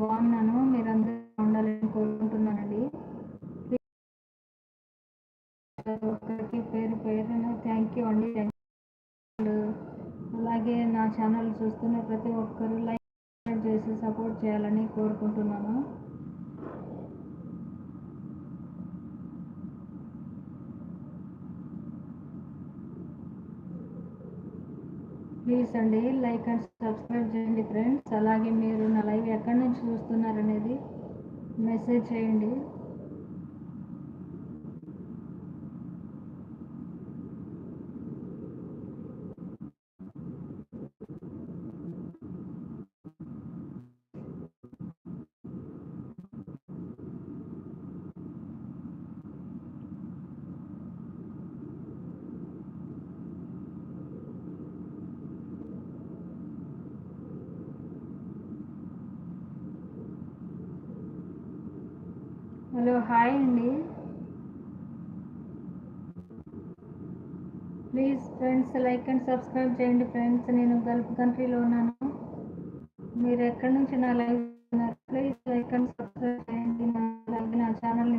బాగున్నాను. మీరందరూ ఉండాలని కోరుకుంటున్నానండి. ఒక్కరికి పేరు పేరున థ్యాంక్ యూ అండి. అలాగే నా ఛానల్ చూస్తున్న ప్రతి ఒక్కరూ లైక్ చేసి సపోర్ట్ చేయాలని కోరుకుంటున్నాను. ప్లీజ్ అండి లైక్ అండ్ సబ్స్క్రైబ్ చేయండి ఫ్రెండ్స్. అలాగే మీరు నా లైవ్ ఎక్కడి నుంచి చూస్తున్నారనేది మెసేజ్ చేయండి. హలో హాయ్ అండి. Please friends like and subscribe చేయండి ఫ్రెండ్స్. నేను గల్ఫ్ కంట్రీలో ఉన్నాను. మీరు ఎక్కడి నుంచి నా live please like and subscribe చేయండి. నా లైవ్ నా ఛానల్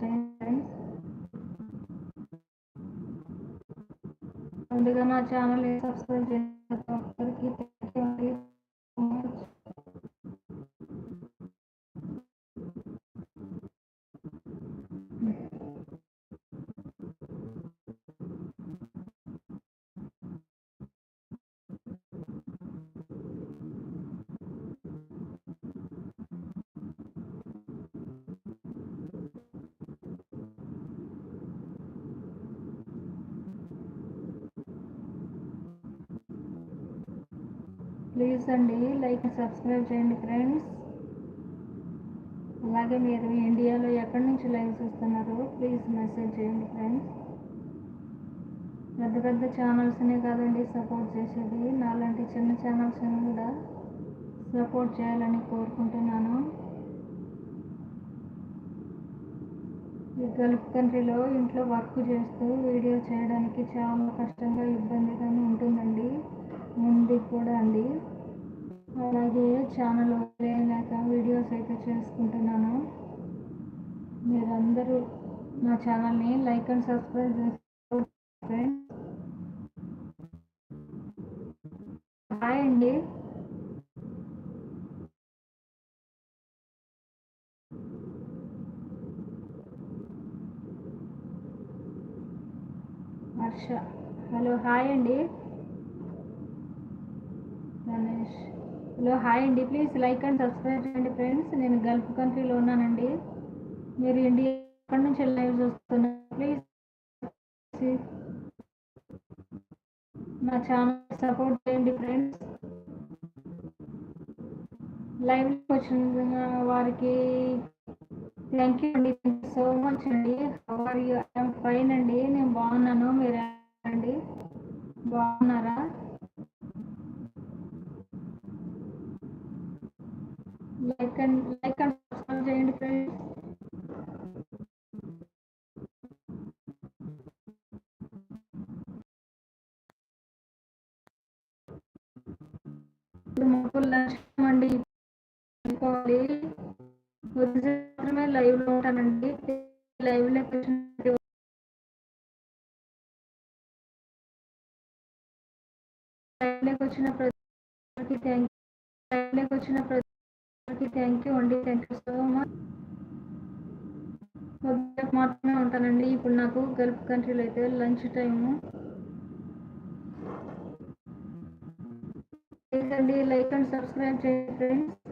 చేయండి ఫ్రెండ్స్. ముందుగా నా ఛానల్ సబ్స్క్రైబ్ చేయండి. ఒక్కరికి ప్లీజ్ అండి లైక్ సబ్స్క్రైబ్ చేయండి ఫ్రెండ్స్. అలాగే మీరు ఇండియాలో ఎక్కడి నుంచి లైవ్ చూస్తున్నారు ప్లీజ్ మెసేజ్ చేయండి ఫ్రెండ్స్. పెద్ద పెద్ద ఛానల్స్నే కాదండి సపోర్ట్ చేసేది. నాలాంటి చిన్న ఛానల్స్ని కూడా సపోర్ట్ చేయాలని కోరుకుంటున్నాను. ఈ గల్ఫ్ కంట్రీలో ఇంట్లో వర్క్ చేస్తూ వీడియో చేయడానికి చాలా కష్టంగా ఇబ్బందిగానే ఉంటుందండి. అండి. అలాగే ఛానల్ లేక వీడియోస్ అయితే చేసుకుంటున్నాను. మీరందరూ నా ఛానల్ని లైక్ అండ్ సబ్స్క్రైబ్ చేసుకోండి హాయ్ అండి. హర్ష. హలో హాయ్ అండి. గణేష్ హలో హాయ్ అండి. ప్లీజ్ లైక్ అండ్ సబ్స్క్రైబ్ చేయండి ఫ్రెండ్స్. నేను గల్ఫ్ కంట్రీలో ఉన్నానండి. మీరు ఇండియా ఎక్కడి నుంచి లైవ్ చూస్తున్నారు? ప్లీజ్ నా ఛానల్ సపోర్ట్ చేయండి ఫ్రెండ్స్. లైవ్ వచ్చిన వారికి థ్యాంక్ యూ అండి. సో మచ్ అండి. ఆర్ యూ ఐఎమ్ ఫైన్ అండి. నేను బాగున్నాను. మీరు అండి? బాగున్నారా? Like and like and subscribe చేయండి ఫ్రెండ్స్ ఇప్పుడు మాకు లంచ్ అండి. మాత్రమే లైవ్లో ఉంటానండి. లైవ్లో లైవ్ వచ్చిన ప్రతి థ్యాంక్ లైవ్ వచ్చిన ప్రతి థ్యాంక్ యూ అండి. థ్యాంక్ యూ సో మచ్ కొద్దిసేపు మాత్రమే ఉంటానండి. ఇప్పుడు నాకు గల్ఫ్ కంట్రీలో అయితే lunch time like and subscribe చేయండి ఫ్రెండ్స్